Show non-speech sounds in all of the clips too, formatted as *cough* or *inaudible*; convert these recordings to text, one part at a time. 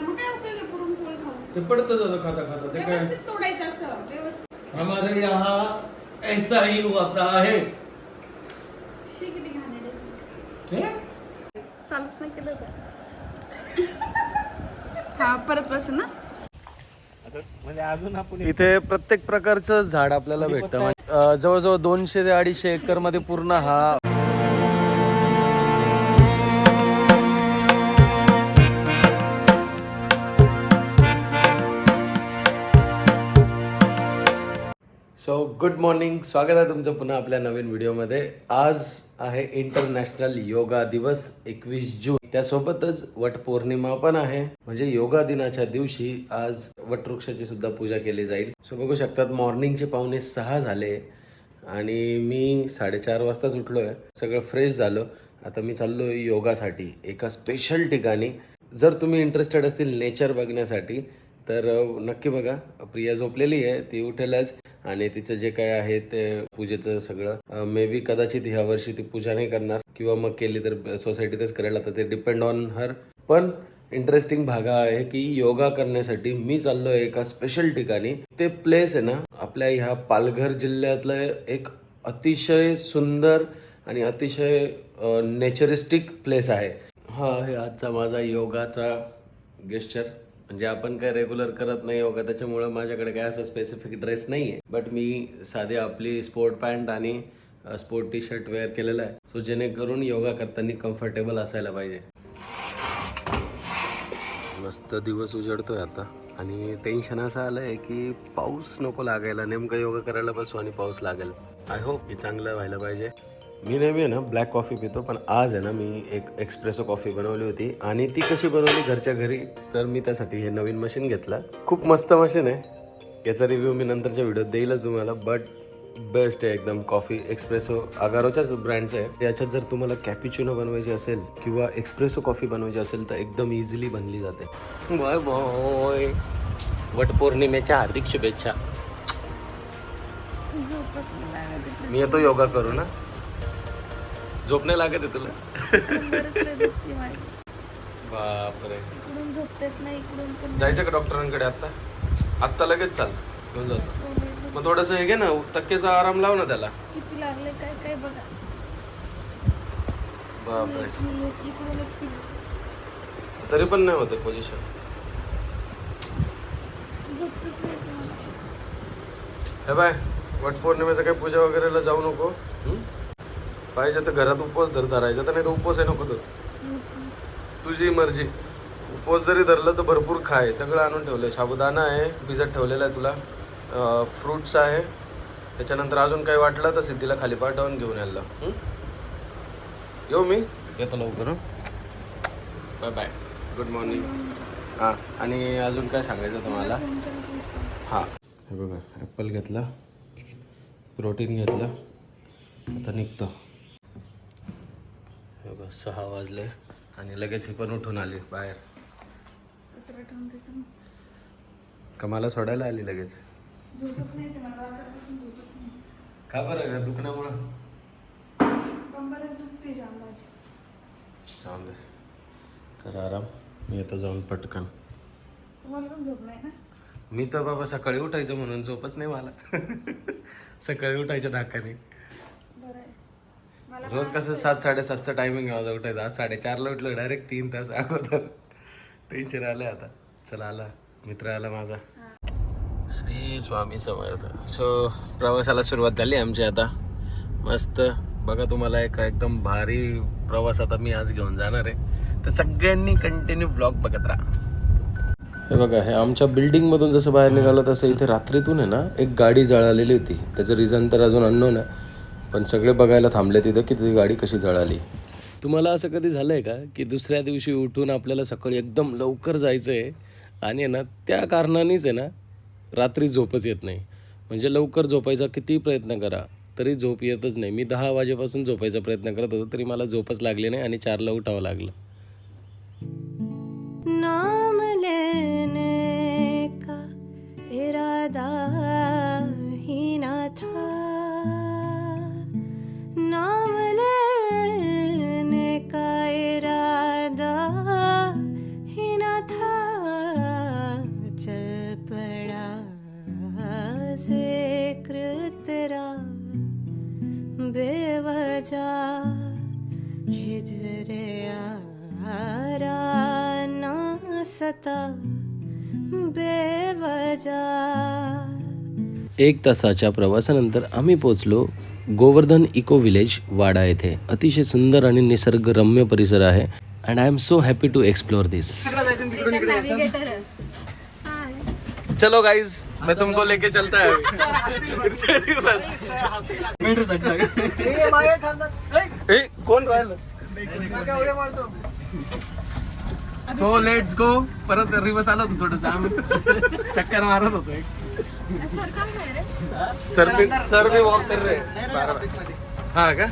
मग काय उपयोग आहे पुरणपोळी खाऊन? ते पडतं जातं खाता खाता ते काय? व्यवस्थित तोडायचं असं व्यवस्थित. हमारे यहाँ ऐसा ही होता है. शी किती घाणेरडे. हे? चालत नाही केलं का *laughs* हा परत बस ना? म्हणजे अजून आपण इथे प्रत्येक प्रकारचं झाड आपल्याला भेटतं. म्हणजे, अं, जवळजवळ दोनशे ते अडीचशे एकरमध्ये पूर्ण हा गुड मॉर्निंग. स्वागत आहे तुमचं पुन्हा आपल्या नवीन व्हिडिओमध्ये. आज आहे इंटरनॅशनल योगा दिवस एकवीस जून. त्यासोबतच वट पौर्णिमा पण आहे. म्हणजे योगा दिनाच्या दिवशी आज वटवृक्षाची सुद्धा पूजा केली जाईल. सो बघू शकतात मॉर्निंगचे पाहुणे सहा झाले आणि मी साडेचार वाजताच उठलो आहे सगळं फ्रेश झालं. आता मी चाललो आहे योगासाठी एका स्पेशल ठिकाणी. जर तुम्ही इंटरेस्टेड असतील नेचर बघण्यासाठी तर नक्की बघा. प्रिया झोपलेली आहे. ती उठेलच. आणि तिचं जे काय आहे ते पूजेचं सगळं. मे बी कदाचित ह्या वर्षी ती पूजा नाही करणार. किंवा मग केली तर सोसायटीतच करेल. आता ते डिपेंड ऑन हर पण इंटरेस्टिंग भाग आहे की योगा करण्यासाठी मी चाललो आहे एका स्पेशल ठिकाणी. ते प्लेस आहे ना आपल्या ह्या पालघर जिल्ह्यातलं एक अतिशय सुंदर आणि अतिशय नेचरिस्टिक प्लेस आहे. हा हे आजचा माझा योगाचा गेस्चर म्हणजे आपण काय रेग्युलर करत नाही हो योगा त्याच्यामुळं माझ्याकडे काय असं स्पेसिफिक ड्रेस नाही आहे बट मी साधी आपली स्पोर्ट पॅन्ट आणि स्पोर्ट टी शर्ट वेअर केलेलं आहे. सो जेणेकरून योगा करताना कम्फर्टेबल असायला पाहिजे. मस्त दिवस उजडतोय आता. आणि टेन्शन असं आलं आहे की पाऊस नको लागायला. नेमकं योगा करायला बसू आणि पाऊस लागेल. आय होप हे चांगलं व्हायला पाहिजे. मी नेहमी आहे ना ब्लॅक कॉफी पितो पण आज आहे ना मी एक एक्सप्रेसो कॉफी बनवली होती आणि ती कशी बनवली घरच्या घरी तर मी त्यासाठी हे नवीन मशीन घेतलं. खूप मस्त मशीन आहे. याचा रिव्ह्यू मी नंतरच्या व्हिडिओत देईलच तुम्हाला बट बेस्ट आहे एकदम कॉफी एक्सप्रेसो अगारोच्याच ब्रँडचं आहे याच्यात जर तुम्हाला कॅपिचिनो बनवायची असेल किंवा एक्सप्रेसो कॉफी बनवायची असेल तर एकदम इझिली बनली जाते. Bye bye. वटपौर्णिमेच्या हार्दिक शुभेच्छा. मी येतो योगा करू ना. झोप नाही लागत आहे तुला. बापरे. इकडून झोपतेत नाही इकडून पण जायचं का डॉक्टरांकडे आत्ता? आत्ता लगेच चाल घेऊन जातो. हो, दुख- मग थोडस हे घे ना तक्केचा आराम लाव ना त्याला. किती लागले काय काय बघा. बापरे. ही. तरी पण नाही होते पोझिशन हे बाय वटपौर्णिमेचं काही पूजा वगैरेला जाऊ नको हं? पाहिजे तर घरात उपवास धर धरायचा तर नाही तर उपवास आहे नको तर तुझी मर्जी. उपवास जरी धरलं तर भरपूर खाय. सगळं आणून ठेवलंय. साबुदाणा आहे भिजत ठेवलेला आहे तुला. फ्रुट्स आहे. त्याच्यानंतर अजून काही वाटलं तर सिद्धीला खाली पाठवून घेऊन यायला? येऊ मी? येतो लवकर बाय बाय. गुड मॉर्निंग हां आणि अजून काय सांगायचं तुम्हाला? हां. हे बघा ॲपल घेतला. प्रोटीन घेतला. आता निघतो. सहा वाजले आणि लगेच ही पण उठून आली बाहेर. का मला सोडायला आली लगेच? का बरं का दुखण्यामुळं? कंबरच जाऊन दे. करा आराम. मी येतो जाऊन पटकन. मी तर बाबा सकाळी उठायचं म्हणून झोपच नाही मला. *laughs* सकाळी उठायच्या धाकाने. रोज कसं सात साडेसातचं टायमिंग माझं उठायचं आज साडेचारला उठलो डायरेक्ट तीन तास अगोदर. टेन्शन आलं आता. चला आला. मित्र आला माझा. श्री स्वामी समर्थ. सो प्रवासाला सुरुवात झाली आमची आता. मस्त. बघा तुम्हाला एक एकदम भारी प्रवास आता मी आज घेऊन जाणार आहे. तर सगळ्यांनी कंटिन्यू ब्लॉग बघत राहा. हे बघा हे आमच्या बिल्डिंगमधून जसं बाहेर निघालो तसं इथे रात्रीतून आहे ना एक गाडी जळालेली होती. त्याचं रिझन तर अजून अननोन आहे. पण सगळे बघायला थांबले तिथं की ती गाडी कशी जळाली. तुम्हाला असं कधी झालं आहे का की दुसऱ्या दिवशी उठून आपल्याला सकाळी एकदम लवकर जायचं आहे आणि ना त्या कारणानेच आहे ना रात्री झोपच येत नाही. म्हणजे लवकर झोपायचा किती प्रयत्न करा तरी झोप येतच नाही. मी दहा वाजेपासून झोपायचा प्रयत्न करत होतो तरी मला झोपच लागली नाही आणि चारला उठावं लागलं. एक तासाच्या प्रवासानंतर आम्ही पोचलो गोवर्धन इको विलेज वाडा येथे. अतिशय सुंदर आणि निसर्गरम्य परिसर आहे and I am so happy to explore this चलो गाइज मैं तुमको लेके चलता है कोण? सो लेट्स गो परत रिवर्स आलो होतो थोडस. आम्ही चक्कर मारत होतो एक. सर भी सर भी वॉक कर रहे बारा हा का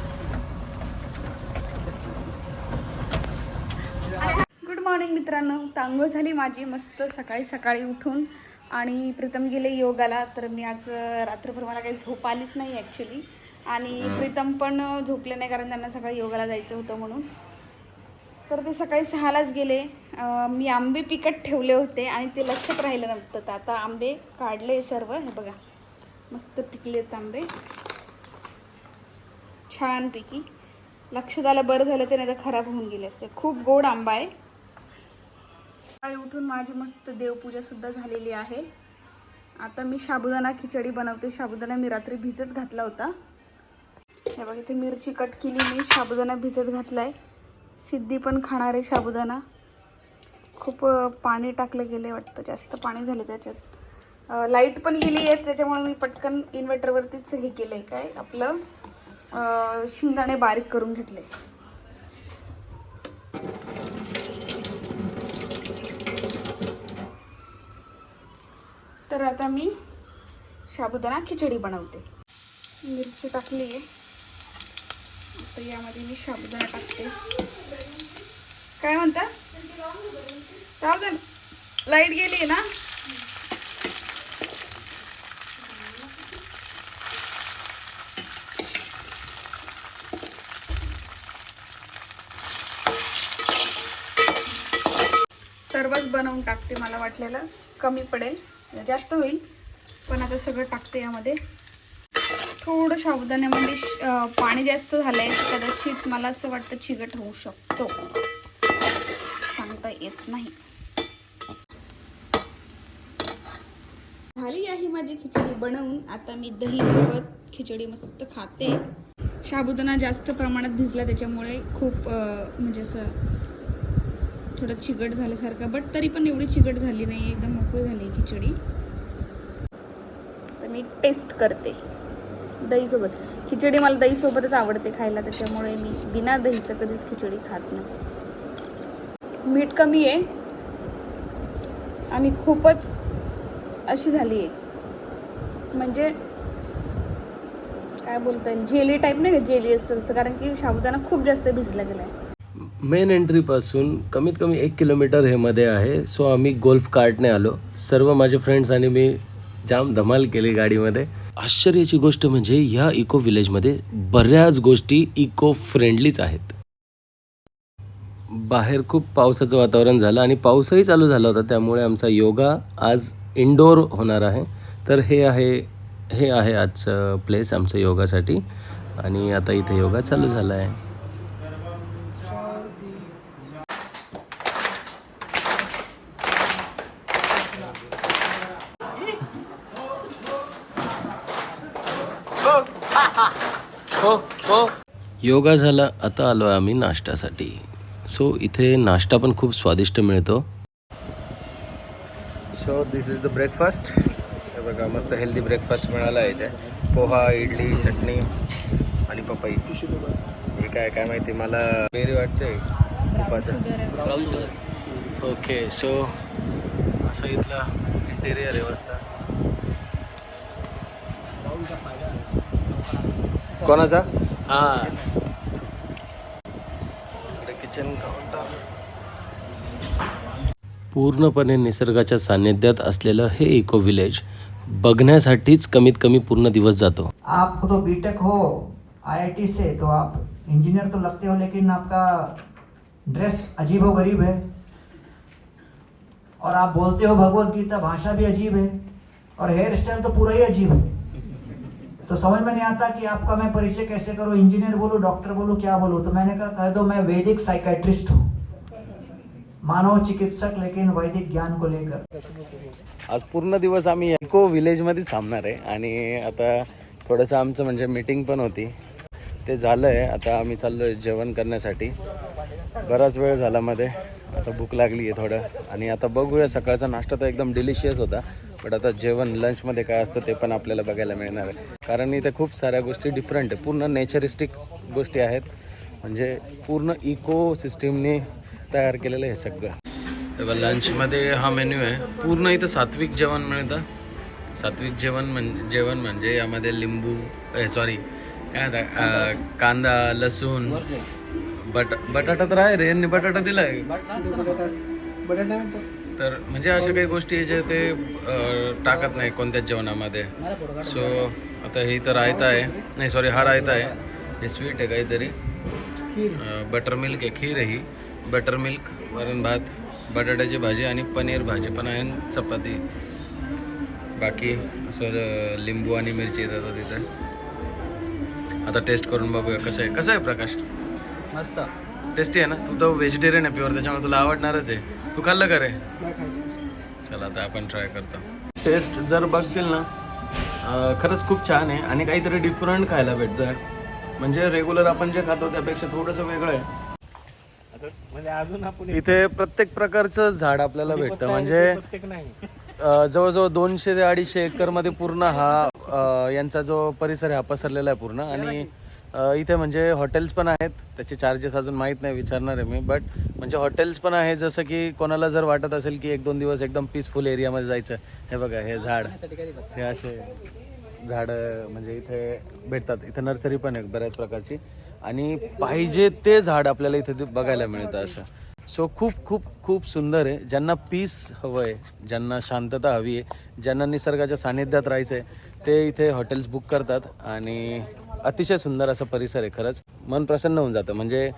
गुड मॉर्निंग मित्रांनो. तांघोळ झाली माझी मस्त सकाळी सकाळी उठून. आणि प्रीतम गेले योगाला तर मी आज रात्रभर मला काही झोप आलीच नाही ॲक्च्युली आणि प्रीतम पण झोपले नाही कारण त्यांना सकाळी योगाला जायचं होतं म्हणून. तर ते सकाळी सहालाच गेले. मी आंबे पिकत ठेवले होते आणि ते लक्षात राहिलं नव्हतं. तर आता आंबे काढले सर्व. हे बघा मस्त पिकलेत आंबे. छानपैकी. लक्षात आलं बरं झालं ते नाही तर खराब होऊन गेले असते. खूप गोड आंबा आहे. सकाळी उठून माझी मस्त देवपूजासुद्धा झालेली आहे. आता मी साबुदाणा खिचडी बनवते. साबुदाणा मी रात्री भिजत घातला होता. हे बघा इथे मिरची कट केली मी. साबुदाणा भिजत घातला आहे सिद्धी पण खाणार आहे साबुदाणा खूप पाणी टाकलं गेले वाटतं जास्त पाणी झाले त्याच्यात. लाइट पण गेली आहे त्याच्यामुळे मी पटकन इन्व्हर्टरवरतीच हे केलं आहे काय आपलं शिंगदाणे शेंगदाणे बारीक करून घेतले. तर आता मी साबुदाणा खिचडी बनवते. मिरची टाकली आहे आता यामध्ये मी साबुदाणा टाकते. काय म्हणता? राहू दे. लाइट गेली ना? सर्वच बनवून टाकते मला वाटलेलं. कमी पडेल. जास्त होईल. पण आता सगळं टाकते यामध्ये. थोडं साबुदाण्यामध्ये श- म्हणजे, पाणी जास्त झालं आहे कदाचित मला असं वाटतं चिकट होऊ शकतो. सांगता येत नाही. झाली आहे माझी खिचडी बनवून. आता मी दही सोबत खिचडी मस्त खाते. साबुदाणा जास्त प्रमाणात भिजला त्याच्यामुळे खूप म्हणजे असं थोडं चिकट झाल्यासारखं. बट तरी पण एवढी चिकट झाली नाही एकदम मोकळी झाली खिचडी. तर मी टेस्ट करते. दहीसोबत. खिचडी मला दहीसोबतच आवडते खायला त्याच्यामुळे मी बिना दहीचं कधीच खिचडी खात नाही. मीठ कमी आहे. आणि खूपच अशी झाली आहे. म्हणजे काय बोलता येईल? जेली टाईप नाही का? जेली असतं तसं. कारण की साबुदाणा खूप जास्त भिजला गेला आहे मेन एंट्रीपासून कमीत कमी एक किलोमीटर हे मध्ये आहे. सो आम्ही गोल्फ कार्टने आलो. सर्व माझे फ्रेंड्स आणि मी जाम धमाल केली गाडीमध्ये. आश्चर्याची गोष्ट म्हणजे या इको विलेजमध्ये बऱ्याच गोष्टी इको फ्रेंडलीच आहेत. बाहेर खूप पावसाचं वातावरण झालं आणि पाऊसही चालू झाला होता त्यामुळे आमचा योगा आज इनडोअर होणार आहे. तर हे आहे हे आहे आजचं प्लेस आमचं योगासाठी आणि आता इथे योगा चालू झाला आहे हो हो योगा झाला आता आलो आम्ही नाश्त्यासाठी. सो इथे नाश्ता पण खूप स्वादिष्ट मिळतो. So this is the breakfast हे बघा मस्त हेल्दी ब्रेकफास्ट मिळाला आहे इथे. पोहा इडली चटणी आणि पपई. हे काय काय माहिती मला बेरी वाटते. तुपाचं ओके सो असं इथलं इंटेरियर आहे मस्त. कोणाचा? हा. किचन काउंटर पूर्णपणे निसर्गाच्या सान्निध्यात असलेलं हे इको विलेज बघण्यासाठीच कमीत कमी पूर्ण दिवस जातो. आप तो बीटेक हो आईआईटी से तो आप इंजीनियर तो लगते हो लेकिन आपका ड्रेस अजीब व गरीब है। और आप बोलते हो भगवत गीता भाषा भी अजीब है। और हेयर स्टाइल तो पूरा ही अजीब है। तो समझ में नहीं आता कि आपका मैं परिचय कैसे करूं? इंजीनियर बोलूं डॉक्टर बोलूं क्या बोलूं? तो मैंने कहा कह दो मैं वैदिक साइकेट्रिस्ट हूँ। मानव चिकित्सक लेकिन वैदिक ज्ञान को लेकर। आज पूर्ण दिवस आम्ही इको विलेजमध्येच थांबणार आहे. आणि आता थोडंसं आमचं म्हणजे मीटिंग पण होती. ते झालं आहे आता आम्ही चाललो आहे जेवण करण्यासाठी. बराच वेळ झाला मध्ये. आता भूक लागली आहे थोडं. आणि आता बघूया सकाळचा नाश्ता तर एकदम डिलिशियस होता. बट आता जेवण लंचमध्ये काय असतं ते पण आपल्याला बघायला मिळणार आहे. कारण इथे खूप साऱ्या गोष्टी डिफरंट आहे. पूर्ण नेचरिस्टिक गोष्टी आहेत. म्हणजे पूर्ण इको सिस्टीमने तयार केलेलं आहे हे सगळं तेव्हा लंचमध्ये हा मेन्यू आहे. पूर्ण इथं सात्विक जेवण मिळतं. सात्विक जेवण म्हण जेवण म्हणजे यामध्ये लिंबू सॉरी काय आता कांदा लसूण बट बटाटा तर आहे रे. यांनी बटाटा दिलाय. तर म्हणजे अशा काही गोष्टी जे ते टाकत नाही कोणत्याच जेवणामध्ये. सो आता ही तर रायता आहे. नाही सॉरी हा रायता आहे. हे स्वीट आहे काहीतरी. बटर मिल्क आहे खीर आहे ही. बटर मिल्क वरण भात बटाट्याची भाजी आणि पनीर भाजी. पण आहे चपाती. बाकी असं लिंबू आणि मिरची येतात तिथं. आता टेस्ट करून बघूया कसं आहे. कसं आहे प्रकाश? मस्त. टेस्टी आहे ना? तू तर व्हेजिटेरियन आहे प्युअर त्याच्यामुळे तुला आवडणारच आहे. तू खाल्लं का रे? चला आता आपण ट्राय करतो. टेस्ट जर बघतील ना खरंच खूप छान आहे आणि काहीतरी डिफरंट खायला भेटतोय. म्हणजे रेग्युलर आपण जे खातो त्यापेक्षा थोडंसं वेगळं आहे. आता म्हणजे अजून आपण इथे प्रत्येक प्रकारचं झाड आपल्याला भेटतं. म्हणजे प्रत्येक नाही. अ, जवळजवळ दोनशे ते अडीचशे एकरमध्ये पूर्ण हा यांचा जो परिसर आहे हा पसरलेला आहे पूर्ण. आणि इथे म्हणजे हॉटेल्स पण आहेत. त्याचे चार्जेस अजून माहीत नाही विचारणार आहे मी. बट म्हणजे हॉटेल्स पण आहे जसं की कोणाला जर वाटत असेल की एक दोन दिवस एकदम पीसफुल एरियामध्ये जायचं हे बघा हे झाड. हे असे झाडं म्हणजे इथे भेटतात. इथे नर्सरी पण आहे बऱ्याच प्रकारची. आणि पाहिजे ते झाड आपल्याला इथे बघायला मिळतं असं. सो खूप खूप खूप सुंदर आहे. ज्यांना पीस हवं आहे ज्यांना शांतता हवी आहे ज्यांना निसर्गाच्या सानिध्यात राहायचं आहे ते इथे हॉटेल्स बुक करतात आणि अतिशय सुंदर असा परिसर आहे खरंच. मन प्रसन्न होऊन जातं. म्हणजे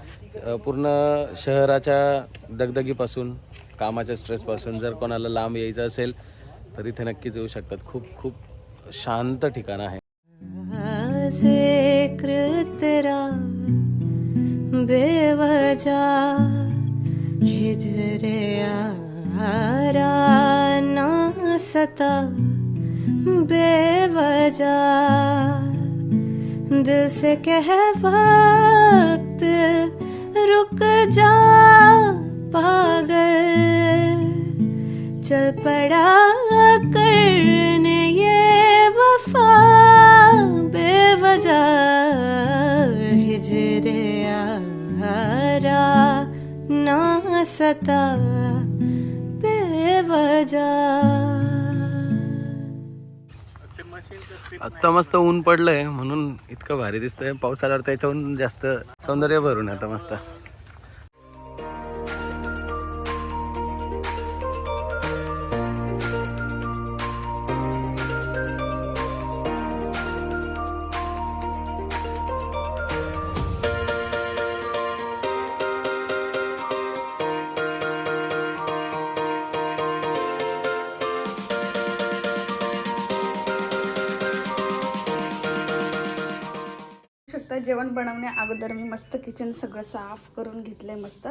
पूर्ण शहराच्या दगदगीपासून कामाच्या स्ट्रेसपासून जर कोणाला लांब यायचं असेल तर इथे नक्कीच येऊ शकतात. खूप खूप शांत ठिकाण आहे. आजे बेवजा हिजरे ना सता बेवजा। दिल से कह वक्त रुक जा पागल। चल पड़ा करने ये वफा बेवजह सता आत्ता मस्त ऊन पडलंय म्हणून इतकं भारी दिसतंय. पाऊस आल्यावर त्याच्याहून जास्त सौंदर्य भरून आता मस्त. जेवण बनवण्या अगोदर मी मस्त किचन सगळं साफ करून घेतलंय मस्त.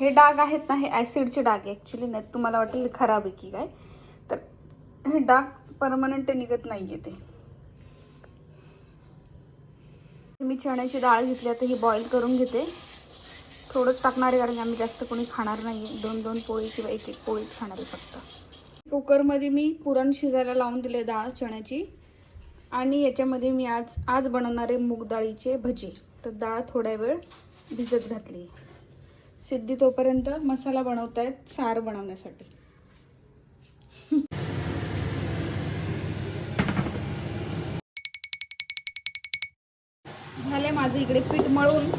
हे डाग आहेत ना हे ॲसिडचे डाग आहे ॲक्च्युली नाही तुम्हाला वाटेल खराब आहे की काय. तर हे डाग परमनंट निघत नाही आहे ते. मी चण्याची डाळ घेतली आता ही बॉईल करून घेते. थोडंच टाकणार आहे कारण की आम्ही जास्त कोणी खाणार नाही आहे दोन दोन पोळी किंवा एक एक पोळी खाणार आहे फक्त. कुकरमध्ये मी पुरण शिजायला लावून दिले डाळ चण्याची. आणि याच्यामध्ये मी आज आज बनवणारे मूग डाळीचे भजी. तर डाळ थोड्या वेळ भिजत घातली. सिद्धी तोपर्यंत मसाला बनवतायत सार बनवण्यासाठी. झाले माझं इकडे पीठ मळून.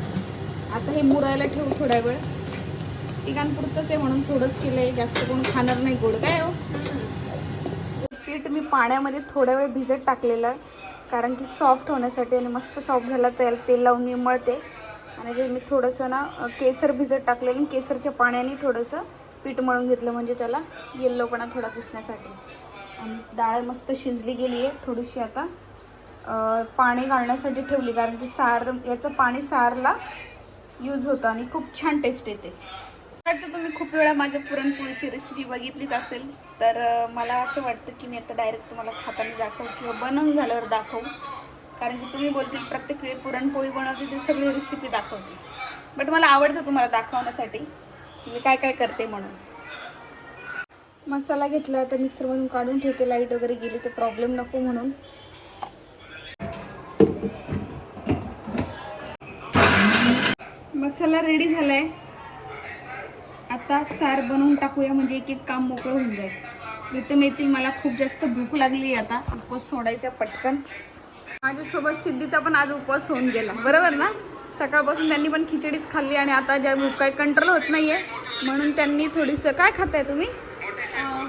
आता हे मुरायला ठेवू थोड्या वेळ. तिघांपुरतंच आहे म्हणून थोडंच केलंय. जास्त कोण खाणार नाही गोड. काय हो? पीठ मी पाण्यामध्ये थोड्या वेळ भिजत टाकलेलं आहे. कारण की सॉफ्ट होण्यासाठी आणि मस्त सॉफ्ट झाला तर तेल लावून मी मळते आणि जे मी थोडंसं ना केसर भिजत टाकलेलं आणि केसरच्या पाण्याने थोडंसं पीठ मळून घेतलं म्हणजे त्याला येल्लोपणा थोडा दिसण्यासाठी. आणि डाळ मस्त शिजली गेली आहे थोडीशी आता. पाणी घालण्यासाठी ठेवली कारण की सार याचं पाणी सारला यूज होतं आणि खूप छान टेस्ट येते. वाटतं तुम्ही खूप वेळा माझ्या पुरणपोळीची रेसिपी बघितलीच असेल तर मला असं वाटतं की मी आता डायरेक्ट तुम्हाला खाताना दाखवू किंवा बनवून झाल्यावर दाखवू. कारण की तुम्ही बोलतील प्रत्येक वेळी पुरणपोळी बनवते ती सगळी रेसिपी दाखवते. बट मला आवडतं तुम्हाला दाखवण्यासाठी की मी काय काय करते म्हणून. मसाला घेतला तर मिक्सरमधून काढून ठेवते लाइट वगैरे गेली तर प्रॉब्लेम नको म्हणून. मसाला रेडी झाला आहे आता सार बनवून टाकूया म्हणजे एक एक काम मोकळं होऊन जाईल. प्रीतम येतील मला खूप जास्त भूक लागली आता. उपवास सोडायचा पटकन. माझ्यासोबत सिद्धीचा पण आज उपवास होऊन गेला. बरोबर ना? सकाळपासून त्यांनी पण खिचडीच खाल्ली आणि आता ज्या भूक काही कंट्रोल होत नाहीये म्हणून त्यांनी थोडीसं काय खाताय तुम्ही?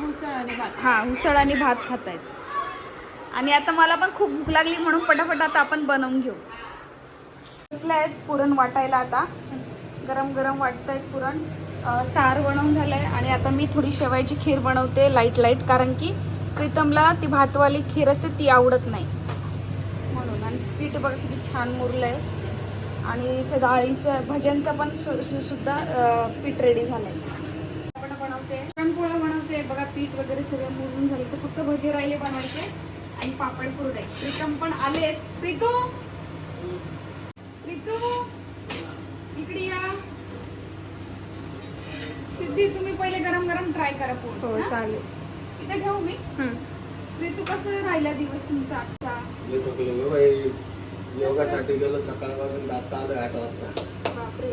उसळ आणि भात. हा उसळ आणि भात खातायत आणि आता मला पण खूप भूक लागली म्हणून पटापट आता आपण बनवून घेऊ. बसले आहेत पुरण वाटायला आता. गरम गरम वाटतायत पुरण. अं, सार बनवून झालंय आणि आता मी थोडी शेवायची खीर बनवते लाइट लाइट कारण की प्रीतमला ती भातवाली खीर असते ती आवडत नाही. म्हणून आणि पीठ बघा किती छान मुरलं आहे आणि इथे डाळीचं भज्यांचं पण सुद्धा पीठ रेडी झालंय. आपण बनवते. पुरणपोळा बनवते. बघा पीठ वगैरे सगळं मुरून झालं तर फक्त भजे राहिले बनवायचे आणि पापड कुरडे. प्रीतम पण आले प्रीतू! प्रीतू! इकडे या. सिद्धी तुम्ही पहिले गरम गरम ट्राय करा पोळी हो? चालेल. इथे ठेवू मी? प्रीतू कसं राहिला दिवस तुमचा आजचा? मी थकलो ग बाई. योगासाठी गेलो सकाळपासून आता आलो आठ वाजता. बापरे.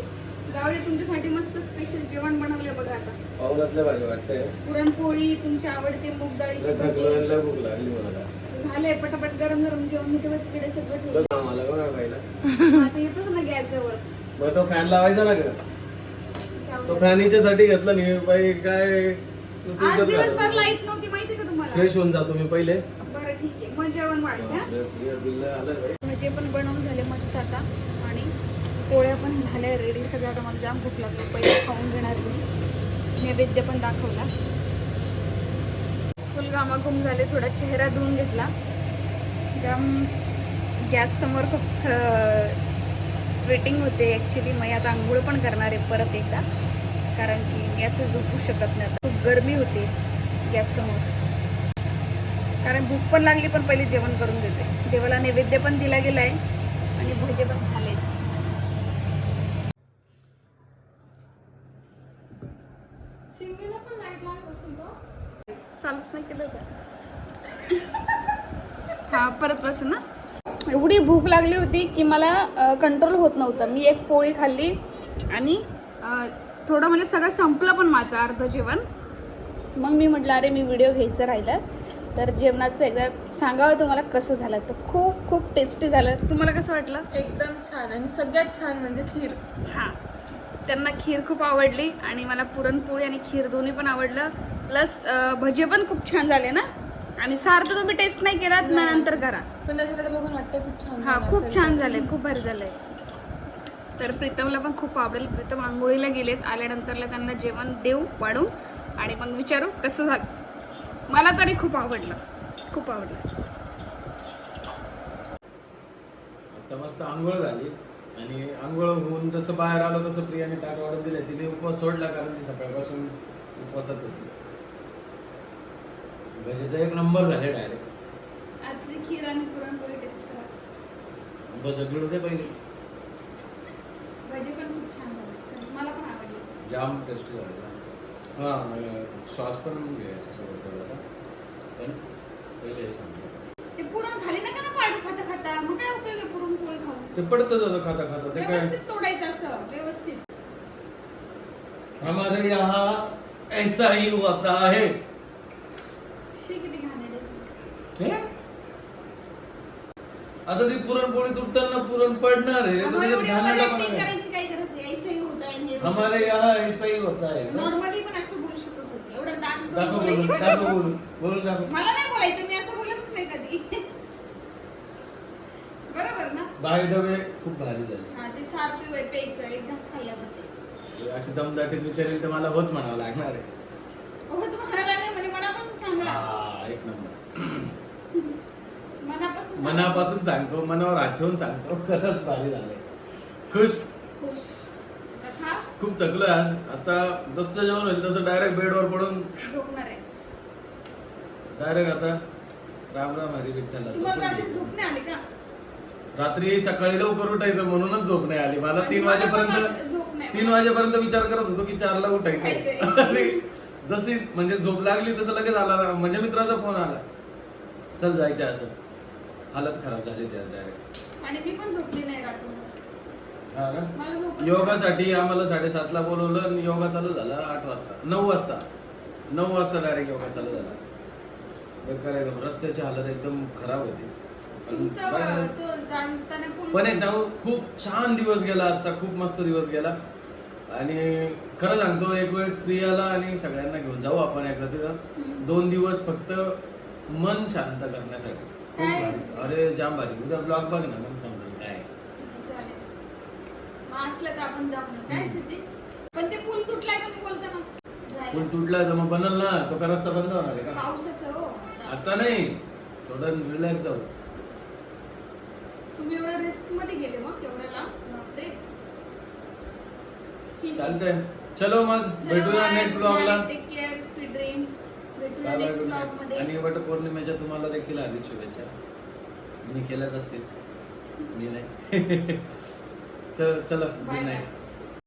जाऊ दे तुमच्यासाठी मस्त स्पेशल जेवण बनवलंय बघा आता. पाऊल असल्या भारी वाटतंय पुरणपोळी तुमची आवडते मूग डाळीची थकलो भूक लागली मला. झालंय पटापट गरम गरम जेवण. मी तेव्हा तिकडे सगळं ठेवलं. आम्हाला बघा पहिला आता येतोच ना गॅस जवळ मग तो फॅन लावायचा ना ग. जाऊ तो दे. फॅन हिच्यासाठी घेतला नाही. बाई काय आज दिवसभर लाइट नव्हती माहिती का तुम्हाला? फ्रेश होऊन जातो मी पहिले. बरं ठीक आहे. मग जेवण वाढ हा बापरे, प्रिय बिल्ल आलं बाई. भजे पण बनवून झाले मस्त आता. आणि पोळ्या पण झाल्या रेडी सगळं आता मला जाम भूक लागली. पहिले खाऊन घेणार मी. नैवेद्य पण दाखवला. फुल घामाघूम झाले. थोडा चेहरा धुवून घेतला. जाम गॅस समोर खूप स्वेटिंग होते ॲक्च्युली मी आता आंघोळ पण करणार आहे परत एकदा. कारण की मी असं झोपू शकत नाही खूप गरमी होते गॅससमोर. कारण भूक पण लागली पण पहिले जेवण करून देते. देवाला नैवेद्य पण दिला गेलाय आणि भजे पण झाले चालत नाही केलं *laughs* हा परत बस ना. एवढी भूक लागली होती की मला कंट्रोल होत नव्हतं. मी एक पोळी खाल्ली आणि थोडं म्हणजे सगळं संपलं पण माझं अर्ध जेवण. मग मी म्हटलं अरे मी व्हिडिओ घ्यायचं राहिलं. तर जेवणाचं एकदा सांगावं तुम्हाला कसं झालं. तर खूप खूप टेस्टी झालं. तुम्हाला कसं वाटलं? एकदम छान आणि सगळ्यात छान म्हणजे खीर. हां. त्यांना खीर खूप आवडली आणि मला पुरणपोळी आणि खीर दोन्ही पण आवडलं. प्लस भजे पण खूप छान झाले ना? आणि सार तर तुम्ही टेस्ट नाही केलात ना नंतर करा. पण त्याच्याकडे बघून वाटतं खूप छान हा खूप. छान झाले खूप भारी झालंय. तर प्रीतमला पण खूप आवडेल. प्रीतम आंघोळीला गेलेत. आल्यानंतरला त्यांना जेवण देऊ वाढू आणि मग विचारू कसं झालं. मला तरी खूप आवडलं. खूप आवडलं. आता मस्त आंघोळ झाली आणि आंघोळ होऊन जसं बाहेर आलो तसं प्रियाने ताट वाढून दिले. तिने उपवास सोडला कारण ती सकाळपासून उपवासात होती. ते एक नंबर झाले डायरेक्ट आजची खीर आणि पुरणपोळी टेस्ट करा. बस गिळू दे पहिले. भजी पण खूप छान झाले. मला पण आवडली. जाम टेस्टी झाले. हा श्वास पण घ्यायचा सोबत थोडासा. पण पहिले हे सांगतो. ते पुरण खाली नका ना पाडू खाता खाता. मग काय उपयोग आहे पुरणपोळी खाऊन? ते पडतच होतं खाता खाता. ते काय? व्यवस्थित तोडायचं असं व्यवस्थित. हमारे यहाँ ऐसा ही होता है शी किती घाणेरडे. हे? आता ती पुरणपोळी तुटताना पुरण पडणार आहे तर त्याच्यात पण आहे. होत हे. हमारे यहाँ ऐसा ही है नॉर्मली पण असं बोलू शकत होते एवढा डान्स करून दाखव बोलायची बोलून काय दाखव गरज? बोलून बोलून दाखव. मला नाही बोलायचं मी असं बोलतच नाही कधी. बरोबर ना? बाय द वे खूप भारी झाली हा ते सार पिवळे प्यायचं एक घास खाल्ल्यावर अशी दमदाटीत विचारेल तर मला होच म्हणावं लागणार आहे. होच म्हणायला म्हणजे मनापासून सांगा. हा, एक नंबर. मनापासून सांगतो मनावर हात ठेवून सांगतो खरंच भारी झालंय खुश? खुश. आता खूप थकलोय आज. आता जसं जेवण होईल तसं डायरेक्ट बेडवर पडून झोपणार आहे. डायरेक्ट आता राम राम हरी विठ्ठल तुम्हाला रात्री झोप नाही आली का? रात्री सकाळी लवकर उठायचं म्हणूनच झोप नाही आली. मला आणि तीन मला पण वाजेपर्यंत झोप नाही. तीन वाजेपर्यंत विचार करत होतो की चारला उठायचं. आणि जशी म्हणजे झोप लागली तसं लगेच आला म्हणजे मित्राचा फोन आला. चल जायचं असं. हालत खराब झाली डायरेक्ट आणि मी पण झोपली नाही रात्री. हा ना मला झोप योगासाठी आम्हाला साडेसातला बोलवलं आणि योगा चालू झाला आठ वाजता. नऊ वाजता. नऊ वाजता डायरेक्ट योगा चालू झाला. बेकार एकदम रस्त्याची हालत एकदम खराब होती. पण तुमचा बाय. तो जाणताना पूल पण एक सांगू खूप छान दिवस गेला आजचा. खूप मस्त दिवस गेला. आणि खरं सांगतो एक वेळेस प्रियाला आणि सगळ्यांना घेऊन जाऊ आपण एकदा तिथं. दोन दिवस फक्त मन शांत करण्यासाठी. काय? अरे जाम भारी. उद्या ब्लॉग बघ ना मग समजेल काय चालेल. मग असलं तर आपण जाऊ ना. काय सिद्धी? पण ते पूल तुटलाय का मी बोलता ना. पूल तुटला तर मग बनल ना. तो का रस्ता बंद होणार आहे का? पावसाचं हो आता. नाही. थोडं रिलॅक्स जाऊ. तुम्ही एवढ्या रिस्कमध्ये गेले मग एवढ्या लांब? बापरे. ठीक आहे. चालतंय. चलो मग. चलो, भेटूया bye, नेक्स्ट ब्लॉगला take care, sweet dream. भेटूया नेक्स्ट ब्लॉग. मध्ये आणि वट पौर्णिमेच्या तुम्हाला देखील हार्दिक शुभेच्छा. मी केल्याच असतील. मी नाही. *laughs* चल चलो गुड नाईट.